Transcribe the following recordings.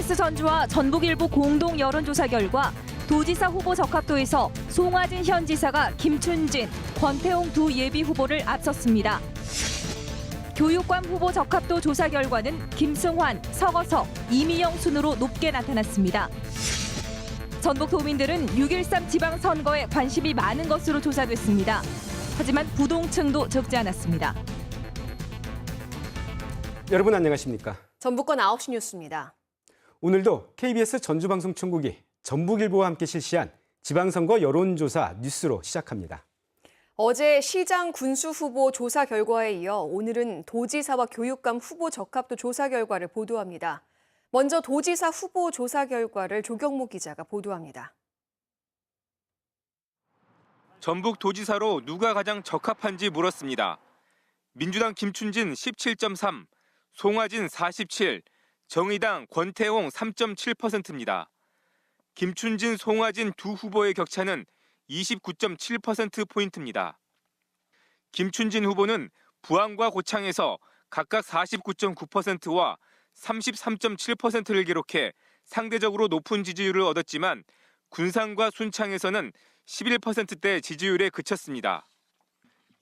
KBS 전주와 전북일보 공동 여론조사 결과 도지사 후보 적합도에서 송하진 현 지사가 김춘진, 권태홍 두 예비 후보를 앞섰습니다. 교육감 후보 적합도 조사 결과는 김승환, 서거석, 이미영 순으로 높게 나타났습니다. 전북 도민들은 6.13 지방선거에 관심이 많은 것으로 조사됐습니다. 하지만 부동층도 적지 않았습니다. 여러분 안녕하십니까? 전북권 9시 뉴스입니다. 오늘도 KBS 전주방송총국이 전북일보와 함께 실시한 지방선거 여론조사 뉴스로 시작합니다. 어제 시장 군수 후보 조사 결과에 이어 오늘은 도지사와 교육감 후보 적합도 조사 결과를 보도합니다. 먼저 도지사 후보 조사 결과를 조경모 기자가 보도합니다. 전북 도지사로 누가 가장 적합한지 물었습니다. 민주당 김춘진 17.3, 송하진 47, 정의당 권태홍 3.7%입니다. 김춘진, 송하진 두 후보의 격차는 29.7%포인트입니다. 김춘진 후보는 부안과 고창에서 각각 49.9%와 33.7%를 기록해 상대적으로 높은 지지율을 얻었지만 군산과 순창에서는 11%대 지지율에 그쳤습니다.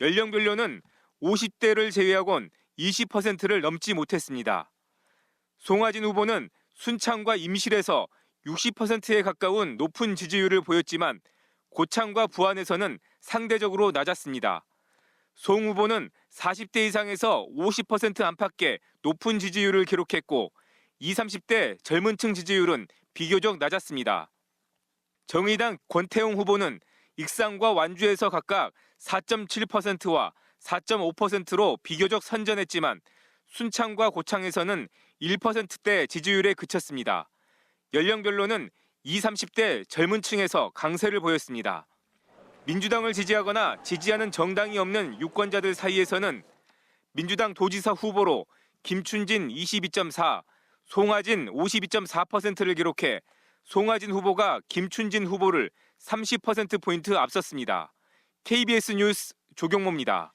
연령별로는 50대를 제외하곤 20%를 넘지 못했습니다. 송하진 후보는 순창과 임실에서 60%에 가까운 높은 지지율을 보였지만 고창과 부안에서는 상대적으로 낮았습니다. 송 후보는 40대 이상에서 50% 안팎의 높은 지지율을 기록했고 20, 30대 젊은 층 지지율은 비교적 낮았습니다. 정의당 권태웅 후보는 익산과 완주에서 각각 4.7%와 4.5%로 비교적 선전했지만 순창과 고창에서는 1%대 지지율에 그쳤습니다. 연령별로는 20, 30대 젊은 층에서 강세를 보였습니다. 민주당을 지지하거나 지지하는 정당이 없는 유권자들 사이에서는 민주당 도지사 후보로 김춘진 22.4, 송하진 52.4%를 기록해 송하진 후보가 김춘진 후보를 30%포인트 앞섰습니다. KBS 뉴스 조경모입니다.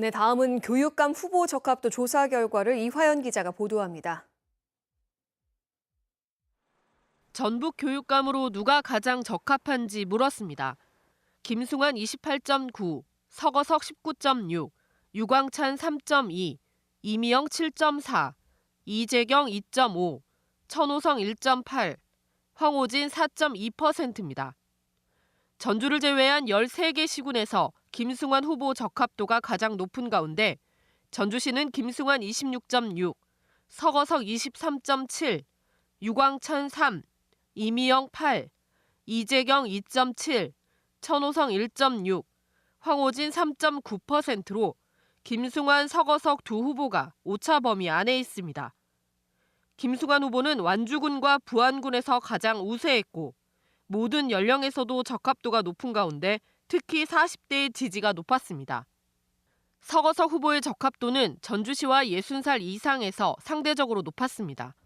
네, 다음은 교육감 후보 적합도 조사 결과를 이화연 기자가 보도합니다. 전북 교육감으로 누가 가장 적합한지 물었습니다. 김승환 28.9, 서거석 19.6, 유광찬 3.2, 이미영 7.4, 이재경 2.5, 천호성 1.8, 황호진 4.2%입니다. 전주를 제외한 13개 시군에서 김승환 후보 적합도가 가장 높은 가운데 전주시는 김승환 26.6, 서거석 23.7, 유광찬 3, 이미영 8, 이재경 2.7, 천호성 1.6, 황호진 3.9%로 김승환, 서거석 두 후보가 오차 범위 안에 있습니다. 김승환 후보는 완주군과 부안군에서 가장 우세했고 모든 연령에서도 적합도가 높은 가운데 특히 40대의 지지가 높았습니다. 서거석 후보의 적합도는 전주시와 60살 이상에서 상대적으로 높았습니다.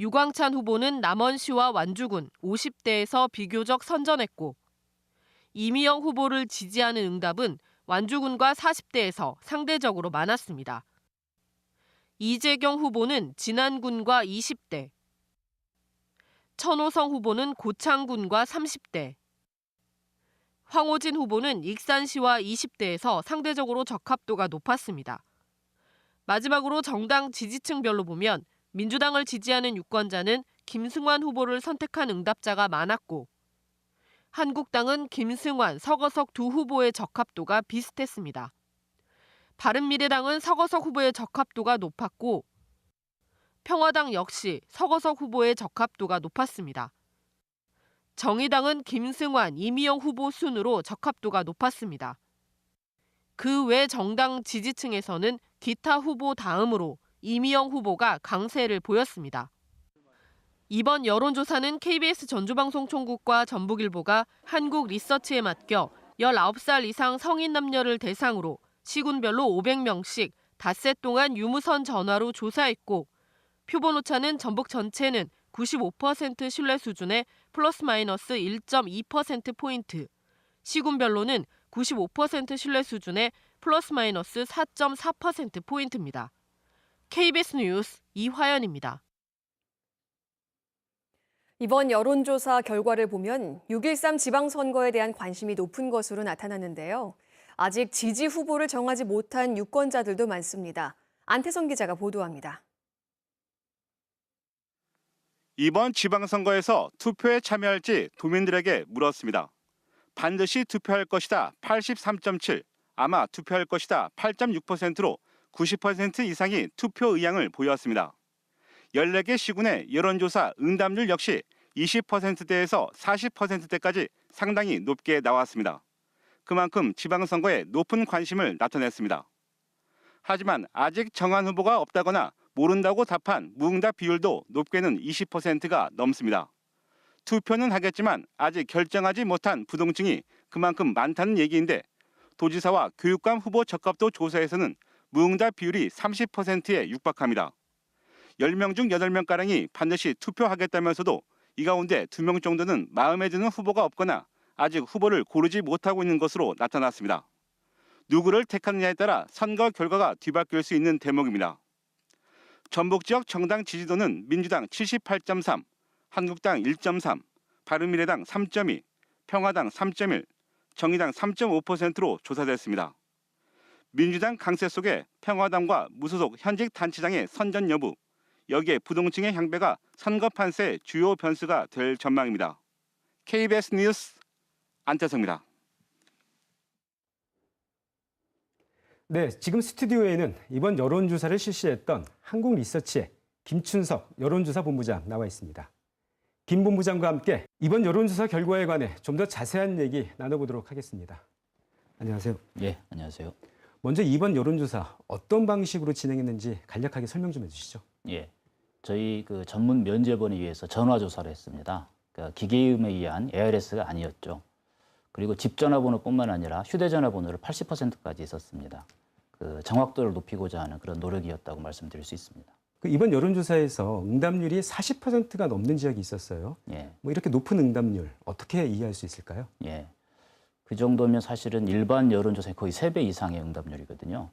유광찬 후보는 남원시와 완주군 50대에서 비교적 선전했고 이미영 후보를 지지하는 응답은 완주군과 40대에서 상대적으로 많았습니다. 이재경 후보는 진안군과 20대, 천호성 후보는 고창군과 30대, 황호진 후보는 익산시와 20대에서 상대적으로 적합도가 높았습니다. 마지막으로 정당 지지층별로 보면 민주당을 지지하는 유권자는 김승환 후보를 선택한 응답자가 많았고 한국당은 김승환, 서거석 두 후보의 적합도가 비슷했습니다. 바른미래당은 서거석 후보의 적합도가 높았고 평화당 역시 서거석 후보의 적합도가 높았습니다. 정의당은 김승환, 이미영 후보 순으로 적합도가 높았습니다. 그 외 정당 지지층에서는 기타 후보 다음으로 이미영 후보가 강세를 보였습니다. 이번 여론조사는 KBS 전주방송총국과 전북일보가 한국 리서치에 맡겨 19살 이상 성인 남녀를 대상으로 시군별로 500명씩 닷새 동안 유무선 전화로 조사했고 표본 오차는 전북 전체는 95% 신뢰 수준의 플러스 마이너스 1.2%포인트, 시군별로는 95% 신뢰 수준의 플러스 마이너스 4.4%포인트입니다. KBS 뉴스 이화연입니다. 이번 여론조사 결과를 보면 6.13 지방선거에 대한 관심이 높은 것으로 나타났는데요. 아직 지지 후보를 정하지 못한 유권자들도 많습니다. 안태성 기자가 보도합니다. 이번 지방선거에서 투표에 참여할지 도민들에게 물었습니다. 반드시 투표할 것이다 83.7, 아마 투표할 것이다 8.6%로 90% 이상이 투표 의향을 보였습니다. 14개 시군의 여론조사 응답률 역시 20%대에서 40%대까지 상당히 높게 나왔습니다. 그만큼 지방선거에 높은 관심을 나타냈습니다. 하지만 아직 정한 후보가 없다거나 모른다고 답한 무응답 비율도 높게는 20%가 넘습니다. 투표는 하겠지만 아직 결정하지 못한 부동층이 그만큼 많다는 얘기인데 도지사와 교육감 후보 적합도 조사에서는 무응답 비율이 30%에 육박합니다. 10명 중 8명가량이 반드시 투표하겠다면서도 이 가운데 2명 정도는 마음에 드는 후보가 없거나 아직 후보를 고르지 못하고 있는 것으로 나타났습니다. 누구를 택하느냐에 따라 선거 결과가 뒤바뀔 수 있는 대목입니다. 전북 지역 정당 지지도는 민주당 78.3, 한국당 1.3, 바른미래당 3.2, 평화당 3.1, 정의당 3.5%로 조사됐습니다. 민주당 강세 속에 평화당과 무소속 현직 단체장의 선전 여부, 여기에 부동층의 향배가 선거 판세의 주요 변수가 될 전망입니다. KBS 뉴스 안태성입니다. 네, 지금 스튜디오에는 이번 여론조사를 실시했던 한국리서치의 김춘석 여론조사 본부장 나와 있습니다. 김 본부장과 함께 이번 여론조사 결과에 관해 좀 더 자세한 얘기 나눠보도록 하겠습니다. 안녕하세요. 예, 안녕하세요. 먼저 이번 여론조사 어떤 방식으로 진행했는지 간략하게 설명 좀 해주시죠. 예, 저희 그 전문 면접원에 의해서 전화 조사를 했습니다. 그러니까 기계음에 의한 ARS가 아니었죠. 그리고 집 전화번호뿐만 아니라 휴대전화번호를 80%까지 썼습니다. 그 정확도를 높이고자 하는 그런 노력이었다고 말씀드릴 수 있습니다. 그 이번 여론조사에서 응답률이 40%가 넘는 지역이 있었어요. 예, 뭐 이렇게 높은 응답률 어떻게 이해할 수 있을까요? 예. 그 정도면 사실은 일반 여론조사의 거의 3배 이상의 응답률이거든요.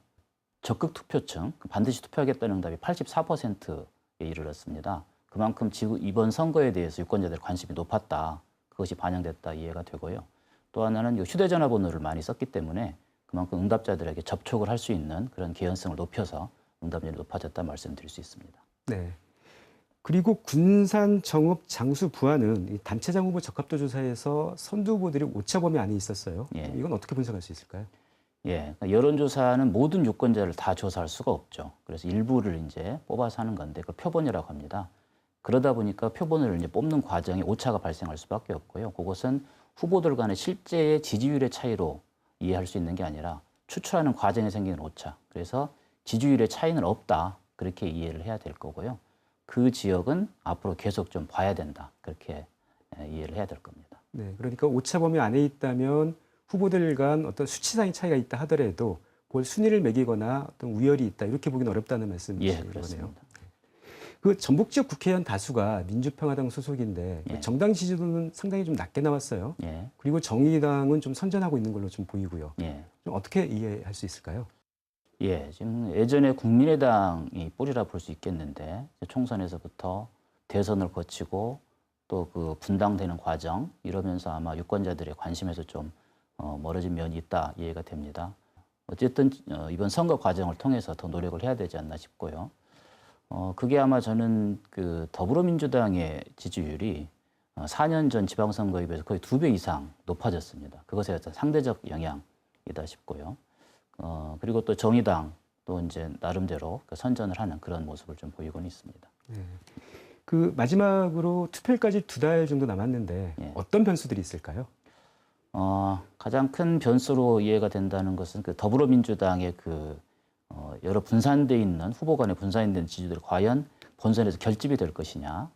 적극 투표층, 반드시 투표하겠다는 응답이 84%에 이르렀습니다. 그만큼 지금 이번 선거에 대해서 유권자들 관심이 높았다. 그것이 반영됐다 이해가 되고요. 또 하나는 이 휴대전화 번호를 많이 썼기 때문에 그만큼 응답자들에게 접촉을 할 수 있는 그런 개연성을 높여서 응답률이 높아졌다 말씀드릴 수 있습니다. 네. 그리고 군산 정읍 장수 부안은 이 단체장 후보 적합도 조사에서 선두 후보들이 오차 범위 안에 있었어요. 예. 이건 어떻게 분석할 수 있을까요? 예, 그러니까 여론조사는 모든 유권자를 다 조사할 수가 없죠. 그래서 일부를 이제 뽑아서 하는 건데 그걸 표본이라고 합니다. 그러다 보니까 표본을 이제 뽑는 과정에 오차가 발생할 수밖에 없고요. 그것은 후보들 간의 실제의 지지율의 차이로 이해할 수 있는 게 아니라 추출하는 과정에 생기는 오차. 그래서 지지율의 차이는 없다. 그렇게 이해를 해야 될 거고요. 그 지역은 앞으로 계속 좀 봐야 된다. 그렇게 예, 이해를 해야 될 겁니다. 네. 그러니까 오차 범위 안에 있다면 후보들 간 어떤 수치상의 차이가 있다 하더라도 그걸 순위를 매기거나 어떤 우열이 있다 이렇게 보기는 어렵다는 예, 말씀이신 거네요. 그 전북 지역 국회의원 다수가 민주평화당 소속인데 그 예. 정당 지지도는 상당히 좀 낮게 나왔어요. 예, 그리고 정의당은 좀 선전하고 있는 걸로 좀 보이고요. 예. 좀 어떻게 이해할 수 있을까요? 예, 지금 예전에 국민의당이 뿌리라 볼 수 있겠는데 총선에서부터 대선을 거치고 또 그 분당되는 과정 이러면서 아마 유권자들의 관심에서 좀 어, 멀어진 면이 있다 이해가 됩니다. 어쨌든 어, 이번 선거 과정을 통해서 더 노력을 해야 되지 않나 싶고요. 어, 그게 아마 저는 그 더불어민주당의 지지율이 어, 4년 전 지방선거에 비해서 거의 두 배 이상 높아졌습니다. 그것의 어떤 상대적 영향이다 싶고요. 어, 그리고 또 정의당 또 이제 나름대로 그 선전을 하는 그런 모습을 좀 보이고는 있습니다. 그 마지막으로 투표일까지 두 달 정도 남았는데 예. 어떤 변수들이 있을까요? 어, 가장 큰 변수로 이해가 된다는 것은 그 더불어민주당의 그 어, 여러 분산돼 있는 후보 간에 분산된 지지들이 과연 본선에서 결집이 될 것이냐.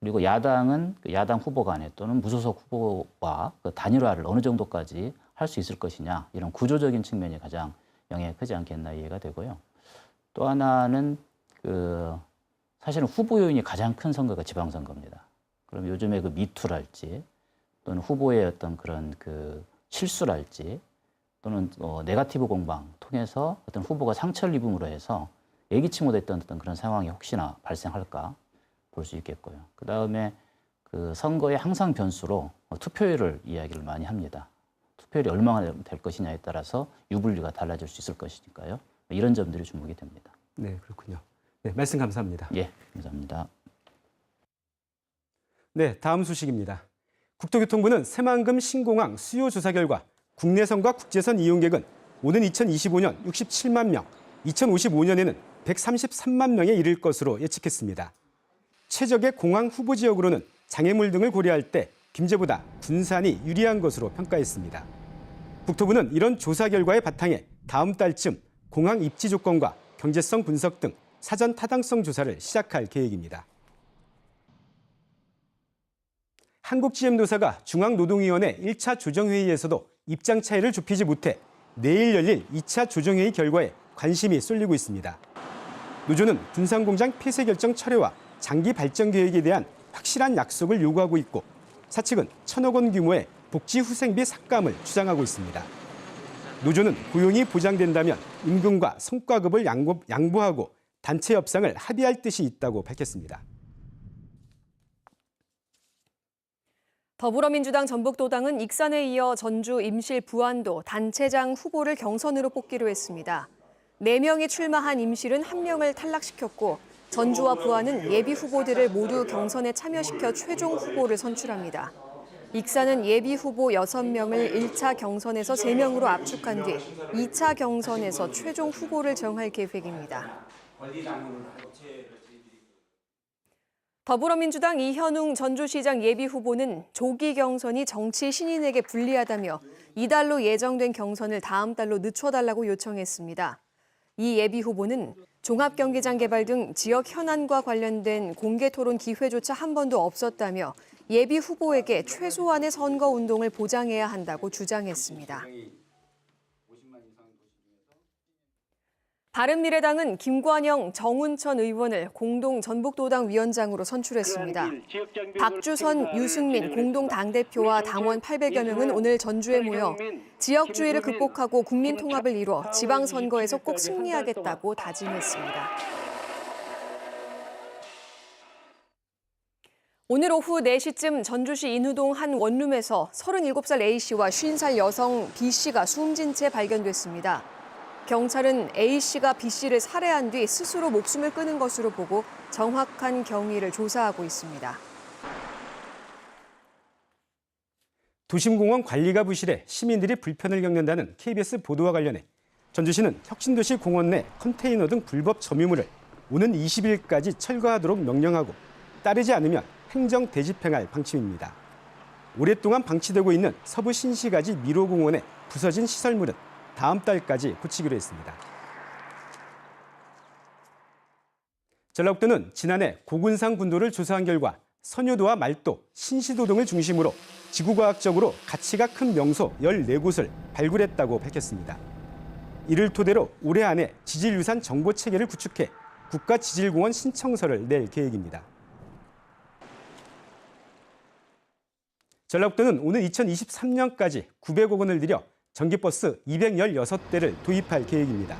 그리고 야당은 그 야당 후보 간에 또는 무소속 후보와 그 단일화를 어느 정도까지 할 수 있을 것이냐. 이런 구조적인 측면이 가장 영향이 크지 않겠나 이해가 되고요. 또 하나는 그 사실은 후보 요인이 가장 큰 선거가 지방선거입니다. 그럼 요즘에 그 미투랄지 또는 후보의 어떤 그런 그 실수랄지 또는 어, 네가티브 공방 통해서 어떤 후보가 상처를 입음으로 해서 예기치 못했던 어떤 그런 상황이 혹시나 발생할까 볼 수 있겠고요. 그 다음에 그 선거의 항상 변수로 투표율을 이야기를 많이 합니다. 투표율이 얼마나 될 것이냐에 따라서 유불리가 달라질 수 있을 것이니까요. 이런 점들이 주목이 됩니다. 네, 그렇군요. 네, 말씀 감사합니다. 예, 감사합니다. 네, 다음 소식입니다. 국토교통부는 새만금 신공항 수요 조사 결과 국내선과 국제선 이용객은 오는 2025년 67만 명, 2055년에는 133만 명에 이를 것으로 예측했습니다. 최적의 공항 후보 지역으로는 장애물 등을 고려할 때 김제보다 군산이 유리한 것으로 평가했습니다. 국토부는 이런 조사 결과의 바탕에 다음 달쯤 공항 입지 조건과 경제성 분석 등 사전 타당성 조사를 시작할 계획입니다. 한국GM노사가 중앙노동위원회 1차 조정회의에서도 입장 차이를 좁히지 못해 내일 열릴 2차 조정회의 결과에 관심이 쏠리고 있습니다. 노조는 군산공장 폐쇄 결정 철회와 장기 발전 계획에 대한 확실한 약속을 요구하고 있고 사측은 천억 원 규모의 복지 후생비 삭감을 주장하고 있습니다. 노조는 고용이 보장된다면 임금과 성과급을 양보, 양보하고 단체 협상을 합의할 뜻이 있다고 밝혔습니다. 더불어민주당 전북도당은 익산에 이어 전주 임실 부안도 단체장 후보를 경선으로 뽑기로 했습니다. 4명이 출마한 임실은 1명을 탈락시켰고 전주와 부안은 예비 후보들을 모두 경선에 참여시켜 최종 후보를 선출합니다. 익산은 예비 후보 6명을 1차 경선에서 3명으로 압축한 뒤 2차 경선에서 최종 후보를 정할 계획입니다. 더불어민주당 이현웅 전주시장 예비 후보는 조기 경선이 정치 신인에게 불리하다며 이달로 예정된 경선을 다음 달로 늦춰달라고 요청했습니다. 이 예비 후보는 종합경기장 개발 등 지역 현안과 관련된 공개 토론 기회조차 한 번도 없었다며 예비 후보에게 최소한의 선거 운동을 보장해야 한다고 주장했습니다. 바른미래당은 김관영, 정운천 의원을 공동 전북도당 위원장으로 선출했습니다. 박주선, 유승민 공동 당대표와 당원 800여 명은 오늘 전주에 모여 지역주의를 극복하고 국민 통합을 이뤄 지방선거에서 꼭 승리하겠다고 다짐했습니다. 오늘 오후 4시쯤 전주시 인후동 한 원룸에서 37살 A씨와 50살 여성 B씨가 숨진 채 발견됐습니다. 경찰은 A씨가 B씨를 살해한 뒤 스스로 목숨을 끊은 것으로 보고 정확한 경위를 조사하고 있습니다. 도심공원 관리가 부실해 시민들이 불편을 겪는다는 KBS 보도와 관련해 전주시는 혁신도시 공원 내 컨테이너 등 불법 점유물을 오는 20일까지 철거하도록 명령하고 따르지 않으면 행정 대집행할 방침입니다. 오랫동안 방치되고 있는 서부 신시가지 미로공원의 부서진 시설물은 다음 달까지 고치기로 했습니다. 전라북도는 지난해 고군산 군도를 조사한 결과 선효도와 말도, 신시도 등을 중심으로 지구과학적으로 가치가 큰 명소 14곳을 발굴했다고 밝혔습니다. 이를 토대로 올해 안에 지질유산 정보 체계를 구축해 국가지질공원 신청서를 낼 계획입니다. 전라북도는 오늘 2023년까지 900억 원을 들여 전기버스 216대를 도입할 계획입니다.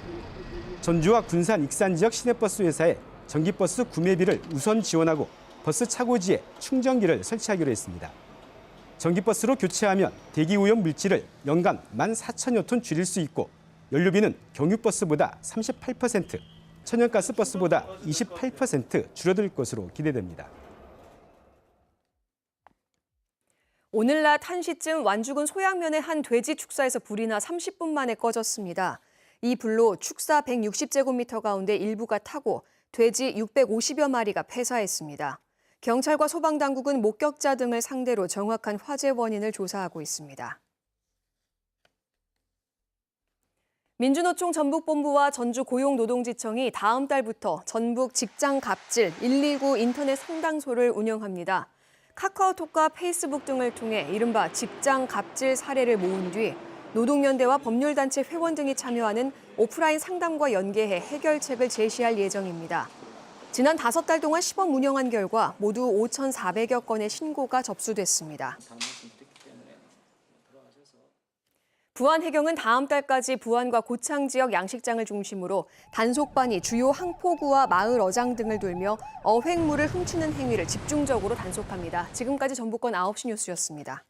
전주와 군산, 익산 지역 시내버스 회사에 전기버스 구매비를 우선 지원하고 버스 차고지에 충전기를 설치하기로 했습니다. 전기버스로 교체하면 대기 오염 물질을 연간 14,000여 톤 줄일 수 있고 연료비는 경유버스보다 38%, 천연가스버스보다 28% 줄어들 것으로 기대됩니다. 오늘 낮 1시쯤 완주군 소양면의 한 돼지 축사에서 불이 나 30분 만에 꺼졌습니다. 이 불로 축사 160제곱미터 가운데 일부가 타고 돼지 650여 마리가 폐사했습니다. 경찰과 소방당국은 목격자 등을 상대로 정확한 화재 원인을 조사하고 있습니다. 민주노총 전북본부와 전주고용노동지청이 다음 달부터 전북 직장 갑질 119 인터넷 상담소를 운영합니다. 카카오톡과 페이스북 등을 통해 이른바 직장 갑질 사례를 모은 뒤 노동연대와 법률단체 회원 등이 참여하는 오프라인 상담과 연계해 해결책을 제시할 예정입니다. 지난 다섯 달 동안 시범 운영한 결과 모두 5,400여 건의 신고가 접수됐습니다. 부안 해경은 다음 달까지 부안과 고창 지역 양식장을 중심으로 단속반이 주요 항포구와 마을 어장 등을 돌며 어획물을 훔치는 행위를 집중적으로 단속합니다. 지금까지 전북권 9시 뉴스였습니다.